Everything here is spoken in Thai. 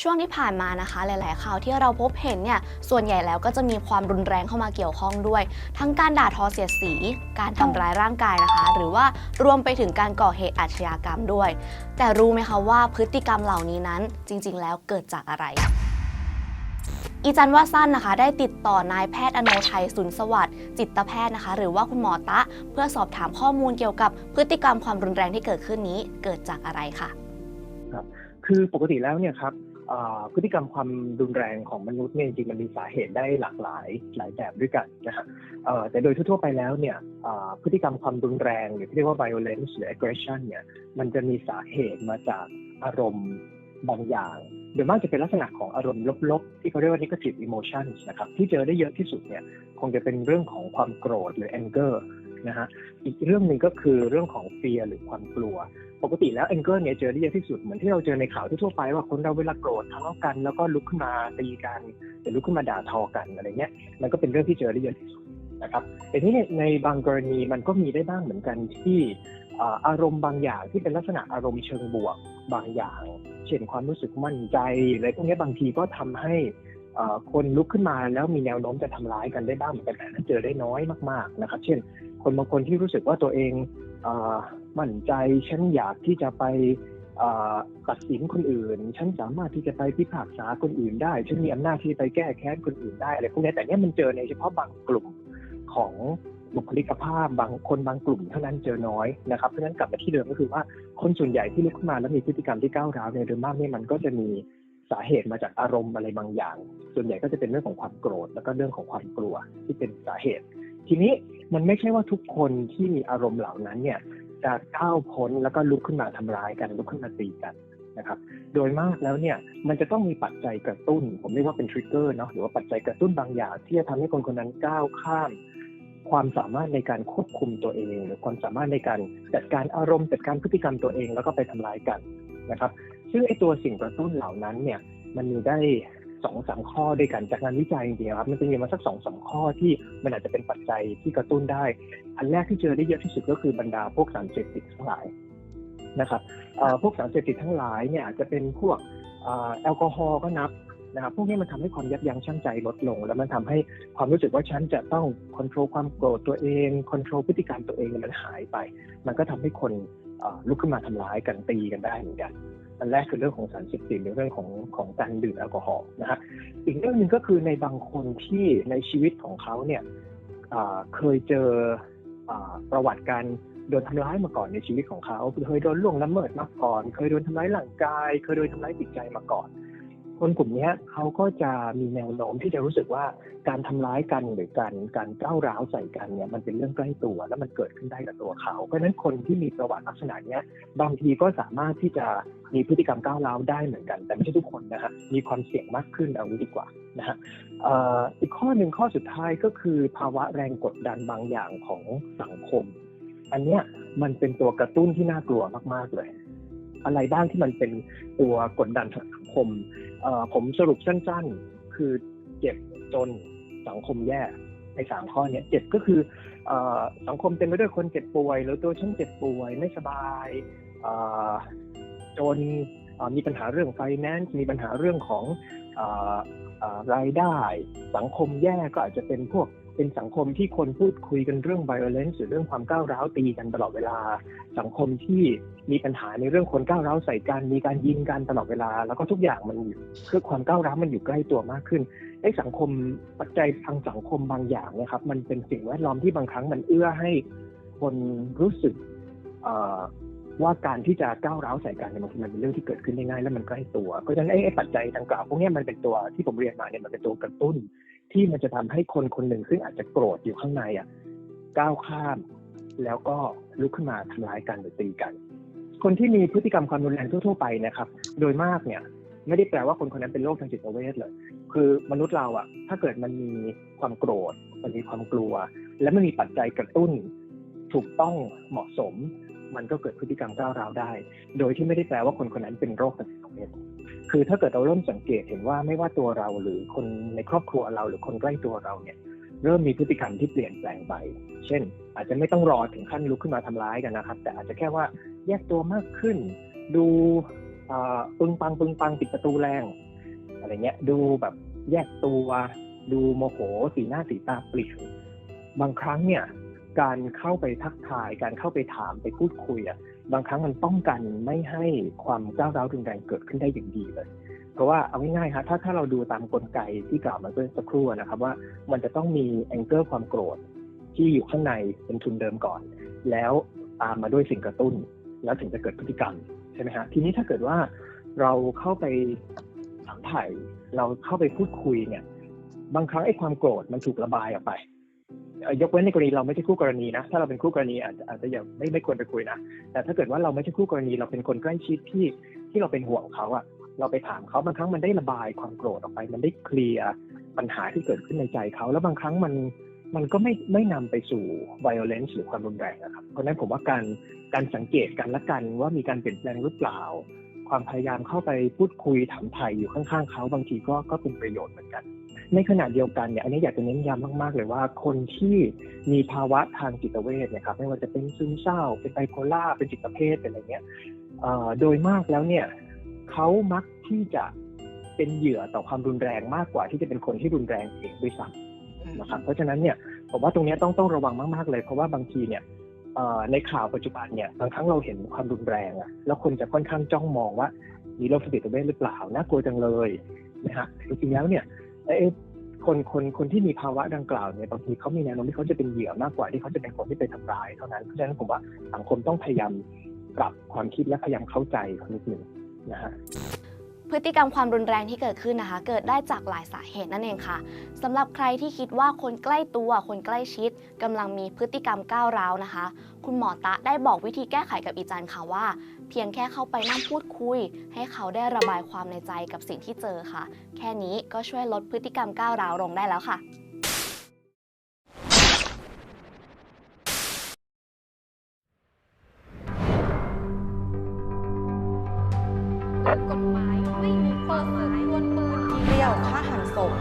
ช่วงที่ผ่านมานะคะ หลาย ๆ ข่าวที่เราพบเห็นเนี่ยส่วนใหญ่แล้วก็จะมีความรุนแรงเข้ามาเกี่ยวข้องด้วย ทั้งการด่าทอเสียดสี การทำร้ายร่างกายนะคะ หรือว่ารวมไปถึงการก่อเหตุอาชญากรรมด้วย แต่รู้ไหมคะว่าพฤติกรรมเหล่านี้นั้น จริง ๆ แล้วเกิดจากอะไรอีจันว่าสั้นนะคะ ได้ติดต่อนายแพทย์อโนไทยสุนสวัสดิ์จิตแพทย์นะคะ หรือว่าคุณหมอตะ เพื่อสอบถามข้อมูลเกี่ยวกับพฤติกรรมความรุนแรงที่เกิดขึ้นนี้เกิดจากอะไรค่ะครับคือปกติแล้วเนี่ยครับ พฤติกรรมความรุนแรงของมนุษย์เนี่ยจริงมันมีสาเหตุได้หลากหลายหลายแบบด้วยกันนะฮะเอ่อแต่โดยทั่วๆไปแล้วเนี่ยพฤติกรรมความรุนแรง หรือที่เรียกว่า violence หรือ aggression เนี่ยมันจะมีสาเหตุมาจากอารมณ์บางอย่างโดยมากจะเป็นลักษณะของอารมณ์ลบๆ ที่เขาเรียกว่า negative emotions นะครับที่เจอได้เยอะที่สุดเนี่ยคงจะเป็นเรื่องของความโกรธหรือ anger นะฮะอีกเรื่องหนึ่งก็คือเรื่องของ fear หรือความกลัว ปกติแล้ว anger เนี่ยเจอได้เยอะที่สุดเหมือนที่เราเจอในข่าวทั่วไปว่าคนเราเวลาโกรธทะเลาะกันแล้วก็ลุกขึ้นมาตีกันหรือลุกขึ้นมาด่าทอกันอะไรเงี้ยมันก็เป็นเรื่องที่เจอได้เยอะที่สุดนะครับแต่ที่ในบางกรณีมันก็มีได้บ้างเหมือนกันที่อารมณ์บางอย่างที่เป็นลักษณะอารมณ์เชิงบวกบางอย่าง เช่นความรู้สึกมั่นใจอะไรพวกนี้บางทีก็ทำให้ คนลุกขึ้นมาแล้วมีแนวโน้มจะทำร้ายกันได้บ้างเหมือนกันแต่นั้นเจอได้น้อยมากๆนะครับ เช่น คนบางคนที่รู้สึกว่าตัวเองอมั่นใจฉันอยากที่จะไปตัดสินคนอื่น ฉันสามารถที่จะไปพิพากษาคนอื่นได้ ฉันมีอำนาจที่ไปแก้แค้นคนอื่นได้อะไรพวกนี้แต่เนี้ยมันเจอในเฉพาะบางกลุ่มของบุคลิกภาพบางคนบางกลุ่มเท่านั้นเจอน้อยนะครับเพราะฉะนั้นกลับมาที่เดิมก็คือว่าคนส่วนใหญ่ที่ลุกขึ้นมาแล้วมีพฤติกรรมที่ก้าวร้าวเนี่ยโดยมากเนี่ยมันก็จะมี สาเหตุมาจากอารมณ์อะไรบางอย่าง ส่วนใหญ่ก็จะเป็นเรื่องของความโกรธ แล้วก็เรื่องของความกลัวที่เป็นสาเหตุ ทีนี้มันไม่ใช่ว่าทุกคนที่มีอารมณ์เหล่านั้นเนี่ยจะก้าวพ้นแล้วก็ลุกขึ้นมาทำร้ายกันลุกขึ้นมาตีกันนะครับ โดยมากแล้วเนี่ยมันจะต้องมีปัจจัยกระตุ้น ผมเรียกว่าเป็นทริกเกอร์เนาะหรือว่าปัจจัยกระตุ้นบางอย่าง ที่จะทำให้คนคนนั้นก้าวข้าม ความสามารถในการควบคุมตัวเอง หรือความสามารถในการจัดการอารมณ์จัดการพฤติกรรมตัวเองแล้วก็ไปทำร้ายกันนะครับ ซึ่งไอตัวสิ่งกระตุ้นเหล่านั้นเนี่ยมันมีได้สองสามข้อด้วยกันจากงานวิจัยจริงๆครับมันจะมีมาสักสองสามข้อที่มันอาจจะเป็นปัจจัยที่กระตุ้นได้ อันแรกที่เจอได้เยอะที่สุดก็คือบรรดาพวกสารเสพติดทั้งหลายนะครับพวกสารเสพติดทั้งหลายเนี่ยอาจจะเป็นพวกอแอลกอฮอล์ก็นับนะครับพวกนี้มันทำให้ความยับยั้งชั่งใจลดลง แล้วมันทำให้ความรู้สึกว่าฉันจะต้องควบคุมความโกรธตัวเองควบคุมพฤติกรรมตัวเองมันหายไป มันก็ทำให้คนลุกขึ้นมาทำร้ายกันตีกันได้เหมือนกัน อันแรกคือเรื่องของสารเสพติดหรือเรื่องของของการดื่มแอลกอฮอล์นะฮะอีกเรื่องหนึ่งก็คือในบางคนที่ในชีวิตของเขาเนี่ยเคยเจอประวัติการโดนทำร้ายมาก่อนในชีวิตของเขาเคยโดนล่วงละเมิดมาก่อน เคยโดนทำร้ายร่างกาย เคยโดนทำร้ายจิตใจมาก่อน คนกลุ่มนี้เขาก็จะมีแนวโน้มที่จะรู้สึกว่าการทำร้ายกันหรือการการก้าวร้าวใส่กันเนี่ยมันเป็นเรื่องใกล้ตัว แล้วมันเกิดขึ้นได้กับตัวเขา เพราะฉะนั้นคนที่มีประวัติลักษณะเนี้ยบางทีก็สามารถที่จะมีพฤติกรรมก้าวร้าวได้เหมือนกัน แต่ไม่ใช่ทุกคนนะฮะมีความเสี่ยงมากขึ้นเอางี้ดีกว่านะฮะอีกข้อหนึ่งข้อสุดท้ายก็คือภาวะแรงกดดันบางอย่างของสังคม อันเนี้ยมันเป็นตัวกระตุ้นที่น่ากลัวมากๆเลย อะไรบ้างที่มันเป็นตัวกดดันสังคมผมสรุปสั้นๆ คือเจ็บจนสังคมแย่ในสามข้อเนี้ยเจ็บก็คืออสังคมเต็มไปด้วยคนเจ็บป่วย หรือตัวฉันเจ็บป่วยไม่สบายจนมีปัญหาเรื่องไฟแนนซ์มีปัญหาเรื่องของออออรายได้ สังคมแย่ก็อาจจะเป็นพวก เป็นสังคมที่คนพูดคุยกันเรื่อง violence หรือเรื่องความก้าวร้าวตีกันตลอดเวลา สังคมที่มีปัญหาในเรื่องคนก้าวร้าวใส่กันมีการยิงกันตลอดเวลา แล้วก็ทุกอย่างมันคือความก้าวร้าวมันอยู่ใกล้ตัวมากขึ้นไอ้สังคมปัจจัยทางสังคมบางอย่างนะครับมันเป็นสิ่งแวดล้อมที่บางครั้งมันเอื้อให้คนรู้สึกว่าการที่จะก้าวร้าวใส่กันเนี่ยมันมันเป็นเรื่องที่เกิดขึ้นได้ง่ายและมันใกล้ตัว เพราะฉะนั้นไอ้ปัจจัยดังกล่าวพวกนี้มันเป็นตัวที่ผมเรียนมาเนี่ยมันเป็นตัวกระตุ้น ที่มันจะทำให้คนคนหนึ่งซึ่งอาจจะโกรธอยู่ข้างในอะก้าวข้าม แล้วก็ลุกขึ้นมาทำร้ายกันหรือตีกัน คนที่มีพฤติกรรมความรุนแรงทั่วๆไปนะครับ โดยมากเนี่ย ไม่ได้แปลว่าคนคนนั้นเป็นโรคทางจิตเวชเลย คือมนุษย์เราอะถ้าเกิดมันมีความโกรธ มันมีความกลัว และมันมีปัจจัยกระตุ้น ถูกต้องเหมาะสม มันก็เกิดพฤติกรรมก้าวร้าวได้ โดยที่ไม่ได้แปลว่าคนคนนั้นเป็นโรคทางจิตเวช คือถ้าเกิดเราเริ่มสังเกตเห็นว่าไม่ว่าตัวเราหรือคนในครอบครัวเราหรือคนใกล้ตัวเราเนี่ย เริ่มมีพฤติกรรมที่เปลี่ยนแปลงไป เช่น อาจจะไม่ต้องรอถึงขั้นลุกขึ้นมาทำร้ายกันนะครับ แต่อาจจะแค่ว่าแยกตัวมากขึ้น ดูเอ่อปึงปังปึงปังปิดประตูแรง อะไรเงี้ยดูแบบแยกตัวดูโมโหสีหน้าสีตาเปลี่ยนบางครั้งเนี่ย การเข้าไปทักทาย การเข้าไปถามไปพูดคุยอะ บางครั้งมันป้องกันไม่ให้ความก้าวร้าวรุนแรงเกิดขึ้นได้อย่างดีเลย เพราะว่าเอาง่ายๆครับถ้าถ้าเราดูตามกลไกที่กล่าวมาเมื่อสักครู่นะครับว่ามันจะต้องมีแองเกิลความโกรธที่อยู่ข้างในเป็นทุนเดิมก่อน แล้วตามมาด้วยสิ่งกระตุ้น แล้วถึงจะเกิดพฤติกรรมใช่ไหมฮะทีนี้ถ้าเกิดว่าเราเข้าไปถามไถ่เราเข้าไปพูดคุยเนี่ย บางครั้งไอ้ความโกรธมันถูกระบายออกไป ยกเว้นในกรณีเราไม่ใช่คู่กรณีนะ ถ้าเราเป็นคู่กรณีอาจจะอาจจะอย่าไม่ไม่ควรไปคุยนะ แต่ถ้าเกิดว่าเราไม่ใช่คู่กรณีเราเป็นคนใกล้ชิดที่ที่เราเป็นห่วงเขาอะเราไปถามเขาบางครั้งมันได้ระบายความโกรธออกไป มันได้เคลียร์ปัญหาที่เกิดขึ้นในใจเขา แล้วบางครั้งมันมันก็ไม่ไม่นำไปสู่ violence หรือความรุนแรงนะครับ เพราะนั้นผมว่าการการสังเกตกันและกันว่ามีการเปลี่ยนแปลงหรือเปล่า ความพยายามเข้าไปพูดคุยถามไถ่อยู่ข้างๆเขาบางทีก็ก็เป็นประโยชน์เหมือนกัน ในขณะเดียวกันเนี่ยอันนี้อยากจะเน้นย้ำมาก ๆ เลยว่าคนที่มีภาวะทางจิตเวชเนะครับไม่ว่าจะเป็นซึมเศร้า เป็นไบโพล่าเป็นจิตเภทเป็นอะไรเงี้ยเอ่อโดยมากแล้วเนี่ยเขามักที่จะเป็นเหยื่อต่อความรุนแรงมากกว่าที่จะเป็นคนที่รุนแรงเองด้วยซ้ำนะครับเพราะฉะนั้นเนี่ยผมว่าตรงเนี้ยต้องต้องระวังมาก ๆ เลย เพราะว่าบางทีเนี่ยเอ่อในข่าวปัจจุบันเนี่ยบางครั้งเราเห็นความรุนแรงอะแล้วคนจะค่อนข้างจ้องมองว่ามีโรคจิตเวชหรือเปล่าน่ากลัวจังเลยนะฮะจริงๆแล้วเนี่ยเอ้ย คนคนคนที่มีภาวะดังกล่าวเนี่ยบางทีเขามีแนวโน้มที่เขาจะเป็นเหยื่อมากกว่าที่เขาจะเป็นคนที่ไปทำร้ายเท่านั้นเพราะฉะนั้นผมว่าสังคมต้องพยายามปรับความคิดและพยายามเข้าใจเขานิดนึงนะฮะพฤติกรรมความรุนแรงที่เกิดขึ้นนะคะ เกิดได้จากหลายสาเหตุนั่นเองค่ะสำหรับใครที่คิดว่าคนใกล้ตัวคนใกล้ชิดกำลังมีพฤติกรรมก้าวร้าวนะคะ คุณหมอตะได้บอกวิธีแก้ไขกับอีจันค่ะว่า เพียงแค่เข้าไปนั่งพูดคุย ให้เขาได้ระบายความในใจกับสิ่งที่เจอค่ะ แค่นี้ก็ช่วยลดพฤติกรรมก้าวร้าวลงได้แล้วค่ะกฎหมายไม่มีเปิดเผยควรปืนเปรี้ยวฆ่าหันศพ